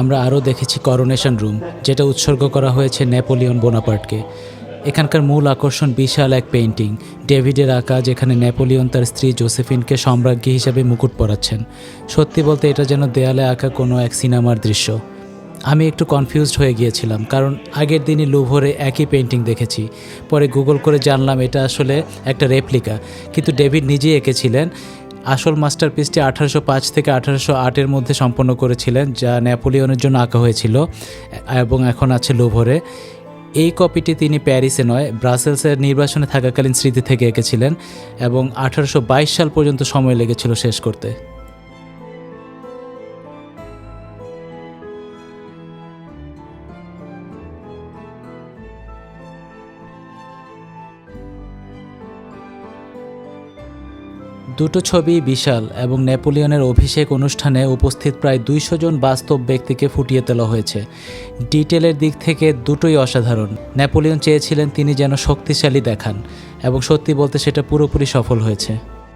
আমরা আরও দেখেছি করোনেশন রুম যেটা উৎসর্গ করা হয়েছে নেপোলিয়ন বোনাপার্টকে। এখানকার মূল আকর্ষণ বিশাল এক পেইন্টিং ডেভিডের আঁকা, যেখানে নেপোলিয়ন তার স্ত্রী জোসেফিনকে সম্রাজ্ঞী হিসাবে মুকুট পরাচ্ছেন। সত্যি বলতে এটা যেন দেয়ালে আঁকা কোনো এক সিনেমার দৃশ্য। আমি একটু কনফিউজড হয়ে গিয়েছিলাম, কারণ আগের দিনই লুভরে একই পেন্টিং দেখেছি। পরে গুগল করে জানলাম এটা আসলে একটা রেপ্লিকা কিন্তু ডেভিড নিজেই এঁকেছিলেন। আসল মাস্টার পিসটি আঠারোশো পাঁচ থেকে আঠারোশো আটের মধ্যে সম্পন্ন করেছিলেন, যা ন্যাপোলিয়নের জন্য আঁকা হয়েছিল এবং এখন আছে লোভরে। এই কপিটি তিনি প্যারিসে নয় ব্রাসেলসের নির্বাসনে থাকাকালীন স্মৃতি থেকে এঁকেছিলেন এবং আঠারোশো বাইশ সাল পর্যন্ত সময় লেগেছিল শেষ করতে। দুটো ছবি বিশাল এবং নেপোলিয়নের অভিষেক অনুষ্ঠানে উপস্থিত প্রায় দুইশো জন বাস্তব ব্যক্তিকে ফুটিয়ে তোলা হয়েছে। ডিটেলের দিক থেকে দুটোই অসাধারণ। নেপোলিয়ন চেয়েছিলেন তিনি যেন শক্তিশালী দেখান এবং সত্যি বলতে সেটা পুরোপুরি সফল হয়েছে।